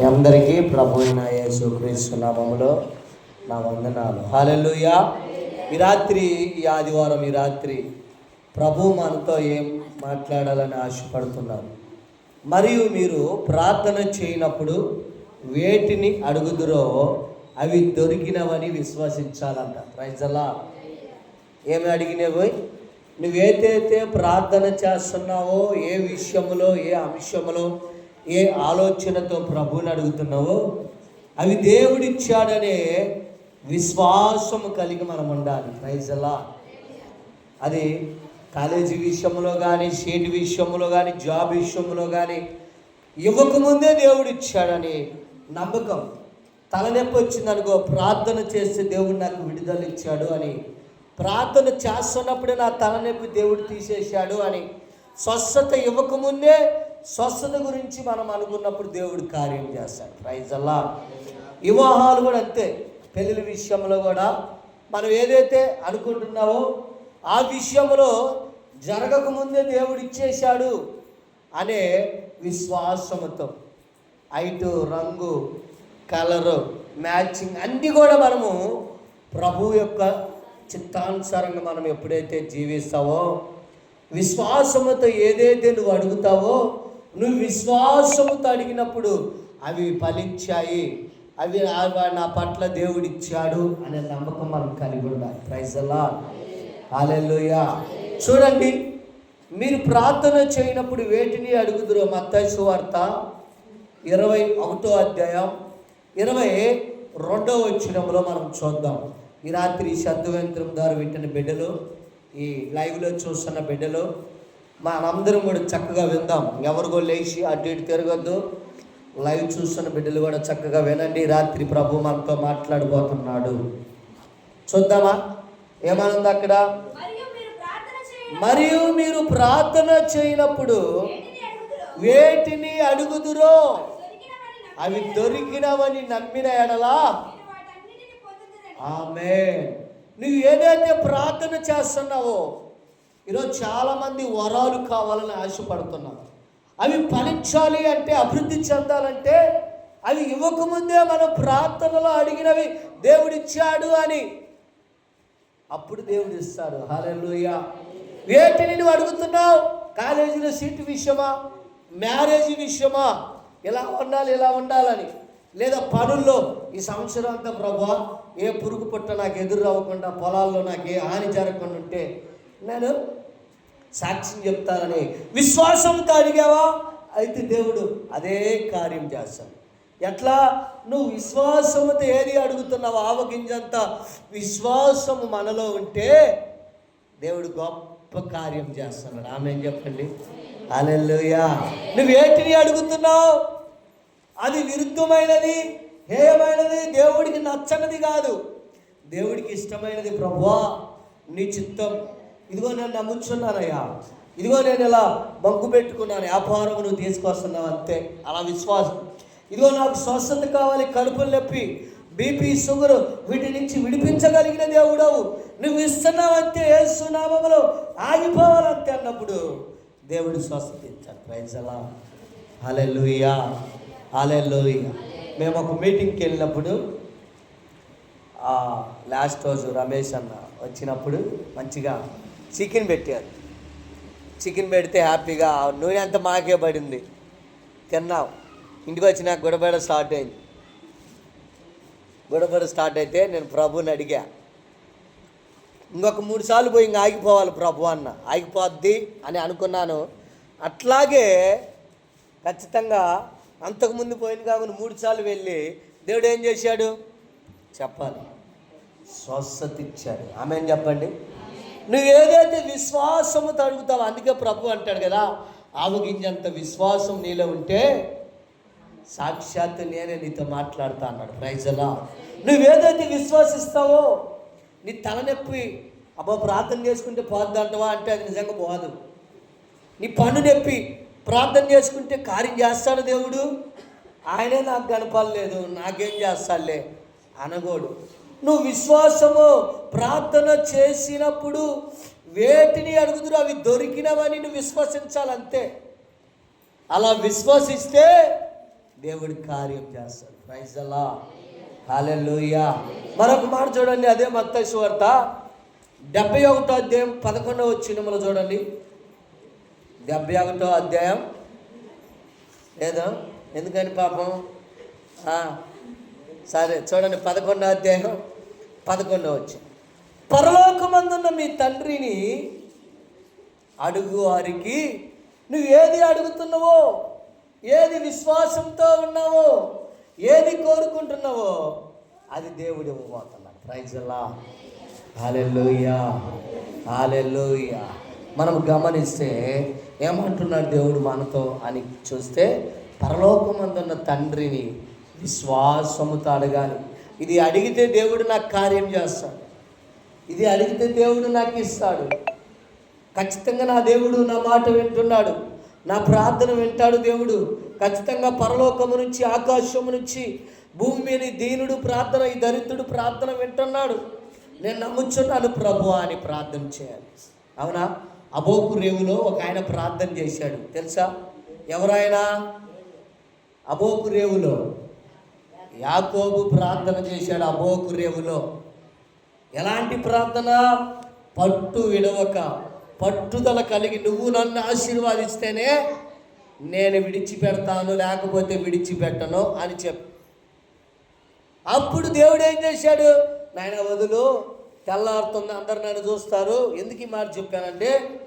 మీ అందరికీ ప్రభు అయిన యేసు క్రీస్తు నామములో నా వందనాలు. హాలెలుయా ఈ రాత్రి ఈ ఆదివారం ఈ రాత్రి ప్రభు మనతో ఏం మాట్లాడాలని ఆశపడుతున్నారు మరియు మీరు ప్రార్థన చేయనప్పుడు వేటిని అడుగుదురో అవి దొరికినవని విశ్వసించాలంట. రైజలా ఏమి అడిగినవి? నువ్వేదైతే ప్రార్థన చేస్తున్నావో ఏ విషయములో ఏ అంశములో ఏ ఆలోచనతో ప్రభువుని అడుగుతున్నావో అవి దేవుడిచ్చాడనే విశ్వాసము కలిగి మనం ఉండాలి. ప్రైజలా అది కాలేజీ విషయంలో కానీ సీట్ విషయంలో కానీ జాబ్ విషయంలో కానీ ఇవ్వకముందే దేవుడు ఇచ్చాడని నమ్మకం. తలనొప్పి వచ్చిందనుకో ప్రార్థన చేస్తే దేవుడు నాకు విడుదల ఇచ్చాడు అని. ప్రార్థన చేస్తున్నప్పుడే నా తలనొప్పి దేవుడు తీసేశాడు అని. స్వస్థత ఇవ్వకముందే స్వస్థత గురించి మనం అనుకున్నప్పుడు దేవుడు కార్యం చేస్తాడు. ప్రైజ్ అలా వివాహాలు కూడా అంతే. పెళ్ళిళ్ళ విషయంలో కూడా మనం ఏదైతే అనుకుంటున్నావో ఆ విషయంలో జరగకముందే దేవుడు ఇచ్చేశాడు అనే విశ్వాసముతో ఐటు రంగు కలరు మ్యాచింగ్ అన్నీ కూడా మనము ప్రభు యొక్క చిత్తానుసారంగా మనం ఎప్పుడైతే జీవిస్తావో విశ్వాసముతో ఏదైతే నువ్వు అడుగుతావో నువ్వు విశ్వాసముతో అడిగినప్పుడు అవి ఫలించాయి. అవి నా- నా పట్ల దేవుడిచ్చాడు అనే నమ్మకం మనం కలిగి ఉండాలి. ప్రైజలా అలా చూడండి మీరు ప్రార్థన చేయనప్పుడు వేటిని అడుగుదురు మత్తయి సువార్త ఇరవై ఒకటో అధ్యాయం ఇరవై రెండో వచ్చినంలో మనం చూద్దాం. ఈ రాత్రి శబ్దవంత్రం ద్వారా వింటున్న బిడ్డలు ఈ లైవ్లో చూస్తున్న బిడ్డలు మనందరం కూడా చక్కగా విందాం. ఎవరు కూడా లేచి అటు ఇటు తిరగద్దు. లైవ్ చూస్తున్న బిడ్డలు కూడా చక్కగా వినండి. రాత్రి ప్రభు మనతో మాట్లాడబోతున్నాడు. చూద్దామా? ఏమనుంది అక్కడ? మరియు మీరు ప్రార్థన చేయనప్పుడు వేటిని అడుగుదురో? అవి దొరికినవని నమ్మిన ఎడలా? ఆమె నువ్వు ఏదైతే ప్రార్థన చేస్తున్నావో ఈరోజు చాలామంది వరాలు కావాలని ఆశపడుతున్నారు. అవి ఫలించాలి అంటే అభివృద్ధి చెందాలంటే అవి ఇవ్వకముందే మన ప్రార్థనలో అడిగినవి దేవుడిచ్చాడు అని. అప్పుడు దేవుడు ఇస్తాడు. లూయ వేటిని నువ్వు అడుగుతున్నావు? కాలేజీలో సీటు విషయమా? మ్యారేజ్ విషయమా? ఇలా ఉండాలి ఇలా ఉండాలని. లేదా పనుల్లో ఈ సంవత్సరం అంతా ప్రభా ఏ పురుగు పుట్ట నాకు ఎదురు అవ్వకుండా పొలాల్లో నాకు ఏ హాని జరగకుండా ఉంటే నేను సాక్ష్యం చెప్తానని విశ్వాసం కలిగావా? అయితే దేవుడు అదే కార్యం చేస్తాడు. ఎట్లా? నువ్వు విశ్వాసముతో ఏది అడుగుతున్నావు ఆవగింజంత విశ్వాసము మనలో ఉంటే దేవుడు గొప్ప కార్యం చేస్తున్నాడు ఆమె చెప్పండి? అలెల్లుయా నువ్వు ఏటిని అడుగుతున్నావు? అది విరుద్ధమైనది హేయమైనది దేవుడికి నచ్చనిది కాదు. దేవుడికి ఇష్టమైనది ప్రభువా నీ చిత్తం ఇదిగో నేను నమ్ముంచున్నానయ్యా ఇదిగో నేను ఇలా బంకు పెట్టుకున్నాను వ్యాపారం నువ్వు తీసుకొస్తున్నావు అంతే. అలా విశ్వాసం. ఇదిగో నాకు స్వస్థత కావాలి కడుపులు నొప్పి బీపీ షుగర్ వీటి నుంచి విడిపించగలిగిన దేవుడవు. నువ్వు ఇస్తున్నావంతే ఏసునామములో ఆగిపోవాలంతే అన్నప్పుడు దేవుడు స్వస్థత ఇచ్చాడు. ప్రైజ్ అలా అలే హలెలుయా మేము ఒక మీటింగ్కి వెళ్ళినప్పుడు లాస్ట్ రోజు రమేష్ అన్న వచ్చినప్పుడు మంచిగా చికెన్ పెట్టారు. చికెన్ పెడితే హ్యాపీగా ఆ నూనె అంతా మాకే పడింది. తిన్నాం. ఇంటికి వచ్చి నాకు స్టార్ట్ అయింది. గుడబడ స్టార్ట్ అయితే నేను ప్రభుని అడిగా. ఇంకొక మూడు సార్లు పోయి ఇంకా ఆగిపోవాలి ప్రభు అన్న. ఆగిపోద్ది అని అనుకున్నాను. అట్లాగే ఖచ్చితంగా అంతకుముందు పోయింది కాకుండా మూడు సార్లు వెళ్ళి దేవుడు ఏం చేశాడు? చెప్పాలి. స్వస్థత ఇచ్చాడు ఆమె చెప్పండి. నువ్వు ఏదైతే విశ్వాసముతో అడుగుతావో అందుకే ప్రభు అంటాడు కదా ఆవగించేంత విశ్వాసం నీలో ఉంటే సాక్షాత్తు నేనే నీతో మాట్లాడుతా అన్నాడు. ప్రైజలా నువ్వేదైతే విశ్వాసిస్తావో నీ తలనొప్పి అబ్బా ప్రార్థన చేసుకుంటే పోద్దంటవా అంటే అది నిజంగా పోదు. నీ పన్ను నొప్పి ప్రార్థన చేసుకుంటే కార్యం చేస్తాడు దేవుడు. ఆయనే నాకు కనపడలేదు నాకేం చేస్తాడులే అనగోడు. నువ్వు విశ్వాసము ప్రార్థన చేసినప్పుడు వేటిని అడుగుదురు అవి దొరికినవని నువ్వు విశ్వసించాలంతే. అలా విశ్వసిస్తే దేవుడి కార్యం చేస్తాడు. ప్రైజ్ అలా హాలెలుయా మరొక మాట చూడండి అదే మత్త సువార్త డెబ్బై ఒకటో అధ్యాయం పదకొండవ వచ్చినములు చూడండి. డెబ్బై ఒకటో అధ్యాయం. లేదా? ఎందుకని పాపం? సరే చూడండి పదకొండో అధ్యాయం. పదకొండవ వచ్చి పరలోకమందున్న మీ తండ్రిని అడుగు వారికి నువ్వు ఏది అడుగుతున్నావో ఏది విశ్వాసంతో ఉన్నావో ఏది కోరుకుంటున్నావో అది దేవుడు ఇవ్వబోతున్నాడు. ప్రైజల్లా హాలెల్లుయా హాలెల్లుయా మనం గమనిస్తే ఏమంటున్నాడు దేవుడు మనతో అని చూస్తే పరలోకమందున్న తండ్రిని విశ్వాసముతో అడగాలి. ఇది అడిగితే దేవుడు నాకు కార్యం చేస్తాడు. ఇది అడిగితే దేవుడు నాకు ఇస్తాడు. ఖచ్చితంగా నా దేవుడు నా మాట వింటున్నాడు. నా ప్రార్థన వింటాడు దేవుడు. ఖచ్చితంగా పరలోకము నుంచి ఆకాశము నుంచి భూమి మీద దీనుడు ప్రార్థన ఈ దరిద్రుడు ప్రార్థన వింటున్నాడు. నేను నమ్ముచున్నాను ప్రభు అని ప్రార్థన చేయాలి. అవునా? అబోకు రేవులో ఒక ఆయన ప్రార్థన చేశాడు. తెలుసా? ఎవరైనా అబోకు రేవులో. యాకోబు ప్రార్థన చేశాడు అబోకు రేవులో ఎలాంటి ప్రార్థన? పట్టు విడవక పట్టుదల కలిగి నువ్వు నన్ను ఆశీర్వాదిస్తేనే నేను విడిచిపెడతాను లేకపోతే విడిచిపెట్టను అని చెప్పు. అప్పుడు దేవుడు ఏం చేశాడు? నాయన వదులు తెల్లారుతుంది అందరు నన్ను చూస్తారు. ఎందుకు ఈ మాట చెప్పానంటే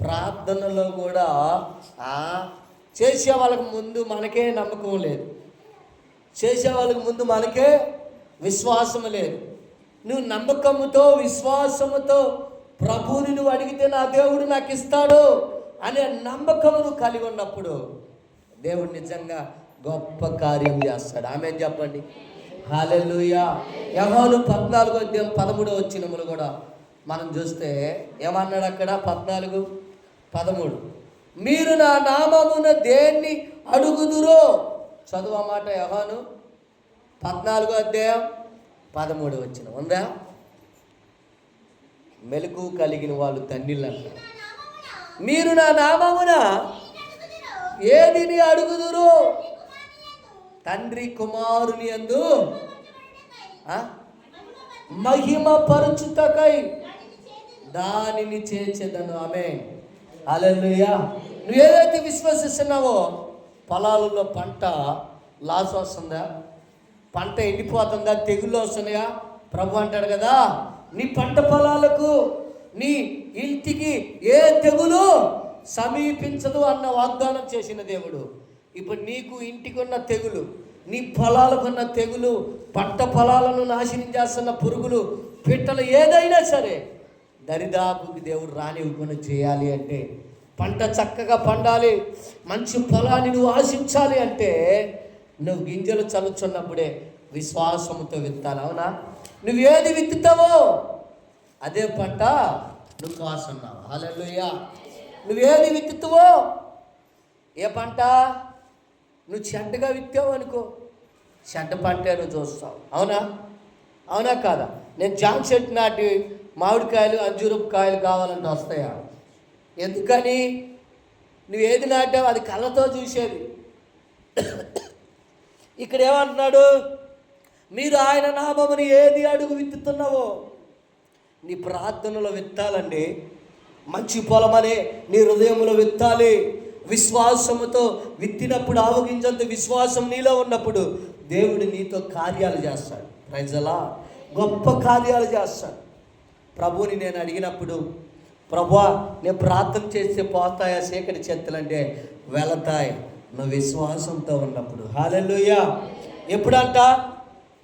ప్రార్థనలో కూడా చేసే వాళ్ళకి ముందు మనకే నమ్మకం లేదు. చేసే వాళ్ళకి ముందు మనకే విశ్వాసం లేదు. నువ్వు నమ్మకముతో విశ్వాసముతో ప్రభువుని నువ్వు అడిగితే నా దేవుడు నాకు ఇస్తాడు అనే నమ్మకమును కలిగి ఉన్నప్పుడు దేవుడు నిజంగా గొప్ప కార్యం చేస్తాడు. ఆమె చెప్పండి. హాలెల్లుయా. యహోను పద్నాలుగో అధ్యాయం పదమూడో వచ్చినములు కూడా మనం చూస్తే ఏమన్నాడు అక్కడ? పద్నాలుగు పదమూడు. మీరు నా నామమున దేన్ని అడుగుదురో చదువు అన్నమాట మాట యహోను పద్నాలుగో అధ్యాయం పదమూడు వచ్చిన. ఉందా? మెలకు కలిగిన వాళ్ళు తండ్రిలు అంటారు. మీరు నా నామమున ఏదిని అడుగుదురు? తండ్రి కుమారుని అందు మహిమ పరుచుతకై దానిని చేర్చేదను ఆమె అలెలుయా నువ్వు ఏదైతే విశ్వసిస్తున్నావో పొలాలలో పంట లాస్ వస్తుందా? పంట ఎండిపోతుందా? తెగుళ్ళు వస్తున్నాయా? ప్రభు అంటాడు కదా నీ పంట పొలాలకు నీ ఇంటికి ఏ తెగులు సమీపించదు అన్న వాగ్దానం చేసిన దేవుడు. ఇప్పుడు నీకు ఇంటికున్న తెగులు నీ పొలాలకున్న తెగులు పంట పొలాలను నాశనం చేస్తున్న పురుగులు పిట్టలు ఏదైనా సరే దరిదాపుకి దేవుడు రానివ్వకుండా చేయాలి అంటే పంట చక్కగా పండాలి మంచి పొలాన్ని నువ్వు ఆశించాలి అంటే నువ్వు గింజలు చల్లుచున్నప్పుడే విశ్వాసంతో విత్తాలి అవునా? నువ్వు ఏది విత్తుతావో అదే పంట నువ్వు కాసున్నావు హల్లెలూయా. నువ్వేది విత్తుతావో ఏ పంట నువ్వు చెడ్డగా విత్తావు అనుకో. చెడ్డ పంటే నువ్వు చూస్తావు అవునా? అవునా కాదా? నేను జామ చెట్టు నాటి మామిడికాయలు అంజూరపు కాయలు కావాలంటే వస్తాయా? ఎందుకని? నువ్వు ఏది నాటావు అది కళ్ళతో చూసేది. ఇక్కడ ఏమంటున్నాడు? మీరు ఆయన నామముని ఏది అడుగు విత్తుతున్నావో? నీ ప్రార్థనలో విత్తాలండి. మంచి పొలమనే నీ హృదయంలో విత్తాలి. విశ్వాసముతో విత్తినప్పుడు ఆవగించంత విశ్వాసం నీలో ఉన్నప్పుడు దేవుడు నీతో కార్యాలు చేస్తాడు. ప్రజలా గొప్ప కార్యాలు చేస్తాడు. ప్రభుని నేను అడిగినప్పుడు ప్రభా నేను ప్రార్థన చేస్తే పోతాయా సేకరి చేతులంటే? వెళతాయి. నువ్వు విశ్వాసంతో ఉన్నప్పుడు. హాలెలుయ్యా ఎప్పుడంట?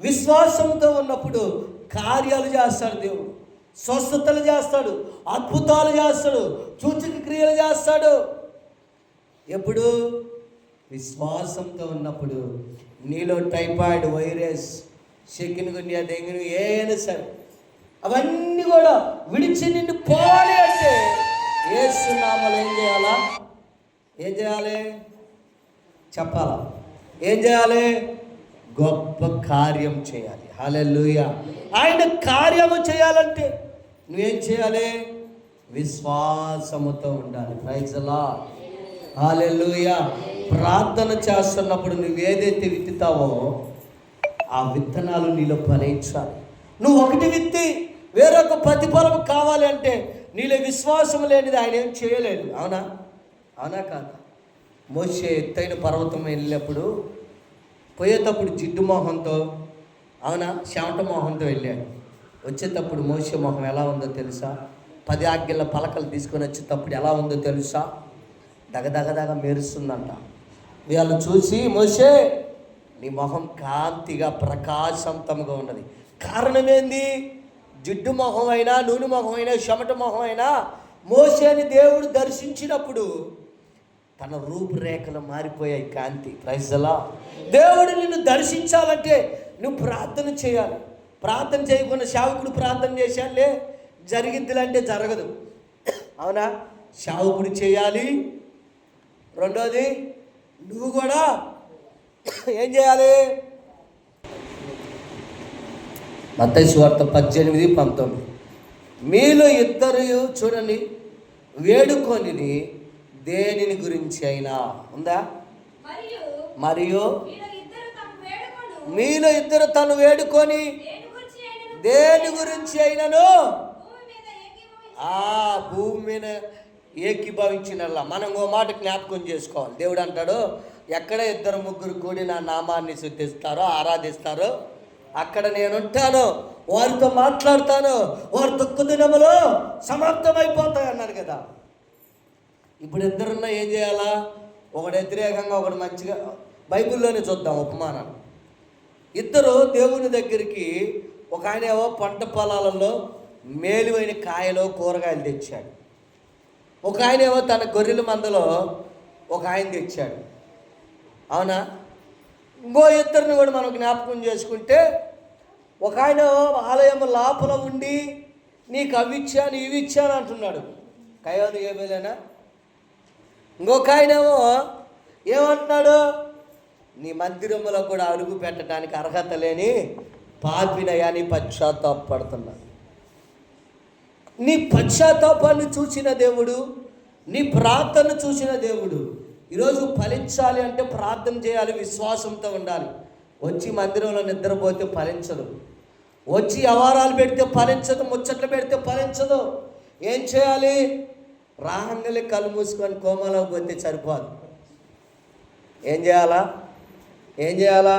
విశ్వాసంతో ఉన్నప్పుడు కార్యాలు చేస్తాడు దేవుడు. స్వస్థతలు చేస్తాడు. అద్భుతాలు చేస్తాడు. సూచక క్రియలు చేస్తాడు. ఎప్పుడు? విశ్వాసంతో ఉన్నప్పుడు. నీలో typhoid virus chikungunya dengue ఏమైనా సరే. అవన్నీ కూడా విడిచి నిన్ను పోవాలి అంటే ఏసునామలు ఏం చేయాలా? ఏం చేయాలి? చెప్పాలా? ఏం చేయాలి? గొప్ప కార్యం చేయాలి. హల్లెలూయా. ఆయన కార్యము చేయాలంటే నువ్వేం చేయాలి? విశ్వాసముతో ఉండాలి. ప్రైజలా అలా ప్రార్థన చేస్తున్నప్పుడు నువ్వు ఏదైతే విత్తుతావో ఆ విత్తనాలు నీలో ఫలించాలి. నువ్వు ఒకటి విత్తి వేరొక ప్రతిఫలం కావాలి అంటే నీలో విశ్వాసం లేనిది ఆయన ఏం చేయలేదు. అవునా? అవునా కాదా? మోసే ఎత్తైన పర్వతం వెళ్ళినప్పుడు పోయేటప్పుడు జిడ్డు మొహంతో అవునా? చెమట మొహంతో వెళ్ళాడు. వచ్చేటప్పుడు మోసే మొహం ఎలా ఉందో తెలుసా? పది ఆజ్ఞల పలకలు తీసుకొని వచ్చేటప్పుడు ఎలా ఉందో తెలుసా? దగదగదగ మెరుస్తుందంట. వీళ్ళు చూసి మోసే నీ మొహం కాంతిగా ప్రకాశవంతంగా ఉన్నది. కారణమేంది జిడ్డు మొహం అయినా నూనె మొహమైనా అయినా చెమట మొహం అయినా మోసేని దేవుడు దర్శించినప్పుడు తన రూపురేఖలు మారిపోయాయి కాంతి. ప్రైజలా దేవుడు నిన్ను దర్శించాలంటే నువ్వు ప్రార్థన చేయాలి. ప్రార్థన చేయకుండా శావకుడు ప్రార్థన చేశాలే జరిగిద్దిలంటే జరగదు. అవునా? శావకుడు చేయాలి. రెండోది నువ్వు కూడా ఏం చేయాలి? మత్తయి పద్దెనిమిది పంతొమ్మిది. మీలో ఇద్దరు చూడండి వేడుకొనిది దేనిని గురించి అయినా? ఉందా? మరియు మీలో ఇద్దరు వేడుకొను. తను వేడుకొని దేని గురించి అయినను? ఆ భూమి మీద ఏకీభవించినల్లా మనం ఓ మాట జ్ఞాపకం చేసుకోవాలి. దేవుడు అంటాడు ఎక్కడ ఇద్దరు ముగ్గురు కూడి నా నామాన్ని శుద్ధిస్తారో ఆరాధిస్తారో అక్కడ నేను ఉంటాను వారితో మాట్లాడతాను వారి దుఃఖ దినములో సమాప్తమైపోతాయి అన్నారు కదా. ఇప్పుడు ఇద్దరున్నా ఏం చేయాలా? ఒకడు వ్యతిరేకంగా ఒకడు మంచిగా. బైబిల్లోనే చూద్దాం ఉపమానాలు. ఇద్దరు దేవుని దగ్గరికి ఒక ఆయన ఏవో పంట పొలాలలో మేలువైన కాయలు కూరగాయలు తెచ్చాడు. ఒక ఆయన ఏమో తన గొర్రెల మందలో ఒక ఆయన తెచ్చాడు. అవునా? ఇంకో ఇద్దరిని కూడా మనం జ్ఞాపకం చేసుకుంటే ఒక ఆయన ఆలయం లోపల ఉండి నీకు అవి ఇచ్చాను ఇవి ఇచ్చాను అంటున్నాడు. కయోలు ఏమేలేనా ఇంకొక ఆయనేమో ఏమంటున్నాడు? నీ మందిరంలో కూడా అడుగు పెట్టడానికి అర్హత లేని పాపినయాని పశ్చాత్తాపడుతున్నాడు నీ పశ్చాత్తాపాన్ని చూసిన దేవుడు నీ ప్రార్థన చూసిన దేవుడు ఈరోజు ఫలించాలి అంటే ప్రార్థన చేయాలి విశ్వాసంతో ఉండాలి. వచ్చి మందిరంలో నిద్రపోతే ఫలించదు. వచ్చి అవారాలు పెడితే ఫలించదు ముచ్చట్లు పెడితే ఫలించదు. ఏం చేయాలి? రాహంగలి కళ్ళు మూసుకొని కోమలో పోతే సరిపోదు. ఏం చేయాలా? ఏం చేయాలా?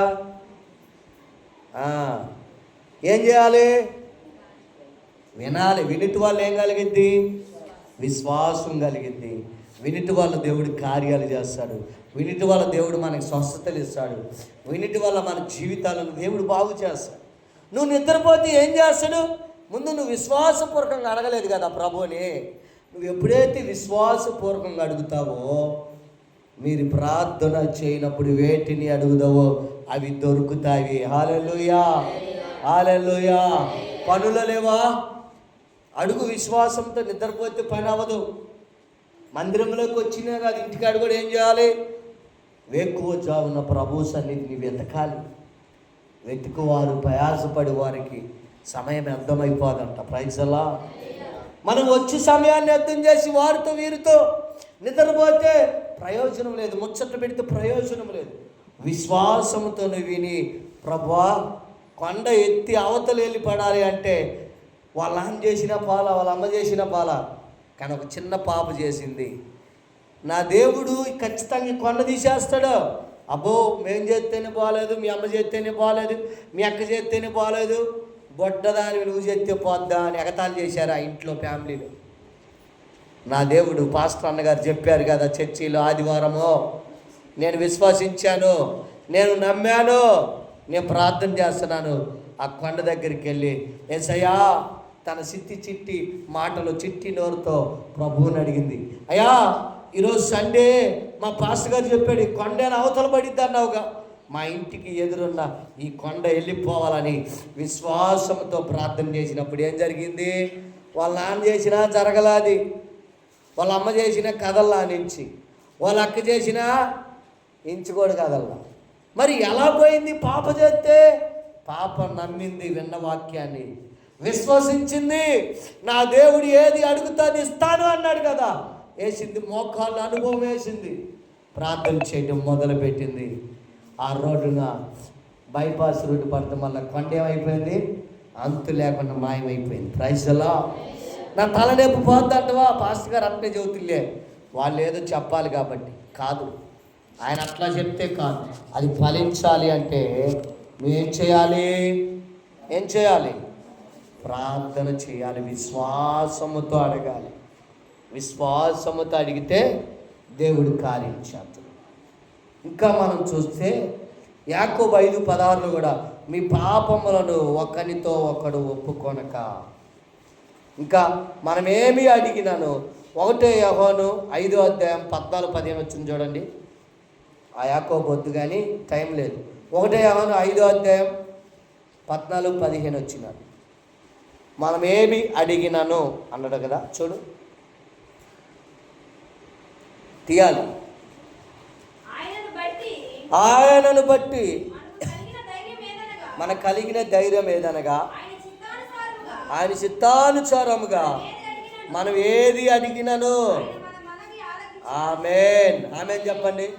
ఏం చేయాలి? వినాలి. వినిటి వాళ్ళు ఏం కలిగిద్ది? విశ్వాసం కలిగిద్ది. వినిటి వల్ల దేవుడు కార్యాలు చేస్తాడు. వినిటి వల్ల దేవుడు మనకి స్వస్థతలు ఇస్తాడు. వినిటి వల్ల మన జీవితాలను దేవుడు బాగు చేస్తాడు. నువ్వు నిద్రపోతే ఏం చేస్తాడు? ముందు నువ్వు విశ్వాసపూర్వకంగా అడగలేదు కదా ప్రభుని నువ్వు ఎప్పుడైతే విశ్వాసపూర్వకంగా అడుగుతావో మీరు ప్రార్థన చేయనప్పుడు వేటిని అడుగుదావో అవి దొరుకుతాయి. హాలెలుయా హాలెలుయా పనులు లేవా? అడుగు విశ్వాసంతో నిద్రపోతే పని అవ్వదు. మందిరంలోకి వచ్చినా కాదు ఇంటికాడ కూడా ఏం చేయాలి? వేక్కువ జావున ప్రభు సన్నిధిని వెతకాలి. వెతుకువారు ప్రయాసపడి వారికి సమయం అర్థమైపోదంట ప్రైజలా మనం వచ్చి సమయాన్ని అర్థం చేసి వారితో వీరితో నిద్రపోతే ప్రయోజనం లేదు. ముచ్చట పెడితే ప్రయోజనం లేదు. విశ్వాసంతో విని ప్రభా కొండ ఎత్తి అవతలు వెళ్ళి పడాలి అంటే వాళ్ళ నాన్న చేసిన పాల వాళ్ళ అమ్మ చేసిన పాల కానీ ఒక చిన్న పాప చేసింది. నా దేవుడు ఖచ్చితంగా కొండ తీసేస్తాడు. అబ్బో మేం చేస్తేనే బాగాలేదు మీ అమ్మ చేస్తేనే బాగాలేదు మీ అక్క చేస్తేనే బాగాలేదు బొడ్డదాని నువ్వు చేస్తే పోద్దా అని ఎగతాళి చేశారు ఆ ఇంట్లో ఫ్యామిలీలో. నా దేవుడు పాస్టర్ అన్నగారు చెప్పారు కదా చర్చిలో ఆదివారము నేను విశ్వసించాను నేను నమ్మాను నేను ప్రార్థన చేస్తున్నాను. ఆ కొండ దగ్గరికి వెళ్ళి ఏసయ్యా తన సిట్టి చిట్టి మాటలు చిట్టి నోరుతో ప్రభువుని అడిగింది. అయ్యా ఈరోజు సండే మా పాస్టర్ గారు చెప్పాడు ఈ కొండను అవతల పడిద్ది అన్నావుగా. మా ఇంటికి ఎదురున్న ఈ కొండ వెళ్ళిపోవాలని విశ్వాసంతో ప్రార్థన చేసినప్పుడు ఏం జరిగింది? వాళ్ళ నాన్న చేసినా జరగలాది వాళ్ళ అమ్మ చేసిన కథల్లా నుంచి వాళ్ళ అక్క చేసిన ఇంచుకోడు కదల్లా మరి ఎలా పోయింది పాప చేస్తే? పాప నమ్మింది విన్న వాక్యాన్ని విశ్వసించింది. నా దేవుడు ఏది అడుగుతాను ఇస్తాను అన్నాడు కదా. వేసింది మోకాళ్ళు అనుభవం వేసింది. ప్రార్థన చేయడం మొదలుపెట్టింది. ఆ రోడ్డున బైపాస్ రోడ్డు పడటం వల్ల కొండ ఏమైపోయింది? అంతు లేకుండా మాయమైపోయింది. ప్రైజ్లా నా తలనొప్పి పోద్దంటవా? పాస్టర్ గారు అట్లే చెబుతులే వాళ్ళు ఏదో చెప్పాలి కాబట్టి. కాదు. ఆయన అట్లా చెప్తే కాదు. అది ఫలించాలి అంటే నువ్వేం చేయాలి? ఏం చేయాలి? ప్రార్థన చేయాలి. విశ్వాసముతో అడగాలి. విశ్వాసముతో అడిగితే దేవుడు కార్యం చేస్తాడు ఇంకా మనం చూస్తే యాకోబ ఐదు పదహారులు కూడా మీ పాపములను ఒకరితో ఒకడు ఒప్పుకొనక. ఇంకా మనం ఏమి అడిగినాను? ఒకటే యహోను ఐదో అధ్యాయం పద్నాలుగు పదిహేను వచ్చింది చూడండి. ఆ యాకోబ వద్దు కానీ టైం లేదు. ఒకటే యహోను ఐదో అధ్యాయం పద్నాలుగు పదిహేను వచ్చినాడు. మనం ఏమి అడిగినాను అన్నాడు కదా చూడు. తీయాలి. ఆయనను బట్టి మనకు కలిగిన ధైర్యం ఏదనగా? ఆయన చిత్తానుసారముగా. మనం ఏది అడిగినను? ఆమెన్. ఆమెన్ చెప్పండి.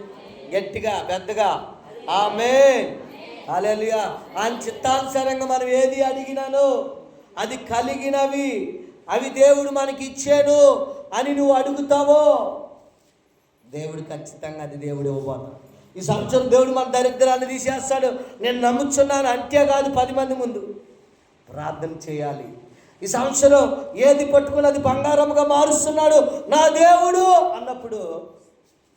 గట్టిగా పెద్దగా. ఆమెన్. హల్లెలూయా. ఆయన చిత్తానుసారంగా మనం ఏది అడిగినాను? అది కలిగినవి. అవి దేవుడు మనకి ఇచ్చాడు అని నువ్వు అడుగుతావో? దేవుడు ఖచ్చితంగా అది దేవుడు ఇవ్వబోతాడు. ఈ సంవత్సరం దేవుడు మన దరిద్రాన్ని తీసేస్తాడు. నేను నమ్ముచున్నాను అంతే కాదు పది మంది ముందు. ప్రార్థన చేయాలి. ఈ సంవత్సరం ఏది పట్టుకుని అది బంగారముగా మారుస్తున్నాడు? నా దేవుడు అన్నప్పుడు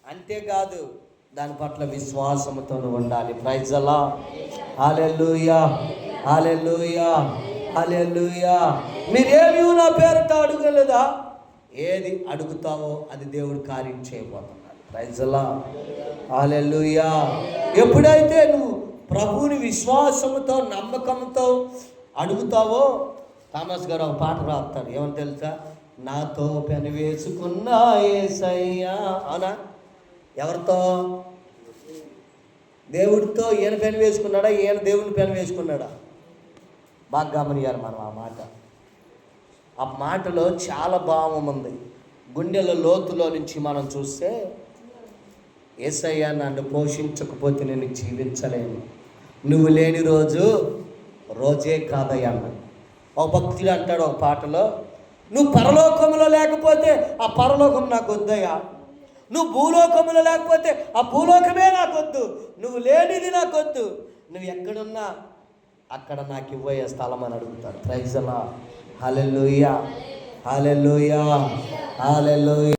అంతేకాదు దాని పట్ల విశ్వాసముతో ఉండాలి. ప్రైజ్ అలా హాలెల్లుయా హాలెల్లుయా అలెలుయా మీరేమి నా పేరుట అడగలేదా? ఏది అడుగుతావో అది దేవుడు కార్యం చేయబోతున్నాడు. ప్రైజలా అలెలుయా ఎప్పుడైతే నువ్వు ప్రభువుని విశ్వాసముతో నమ్మకంతో అడుగుతావో థామస్ గారు ఒక పాట రాస్తారు. ఏమని తెలుసా? నాతో పెను వేసుకున్న ఏసయ్యా అవునా? ఎవరితో? దేవుడితో ఈయన పెను వేసుకున్నాడా ఈయన దేవుని పెను వేసుకున్నాడా బాగా గమనియాలి మనం ఆ మాట. ఆ మాటలో చాలా భావం ఉంది. గుండెల లోతులో నుంచి మనం చూస్తే ఏసయ్య నన్ను పోషించకపోతే నేను జీవించలేను. నువ్వు లేని రోజు రోజే కాదయ్యా అన్న ఒక భక్తుడు అంటాడు ఒక పాటలో నువ్వు పరలోకములో లేకపోతే ఆ పరలోకం నాకు వద్దయ్యా. నువ్వు భూలోకములో లేకపోతే ఆ భూలోకమే నాకు వద్దు. నువ్వు లేనిది నాకు వద్దు. నువ్వు ఎక్కడున్నా అక్కడ నాకు ఇవ్వయ్యే స్థలం అని అడుగుతాడు ప్రైజలా హలెలుయా హలెలుయా హలెలుయా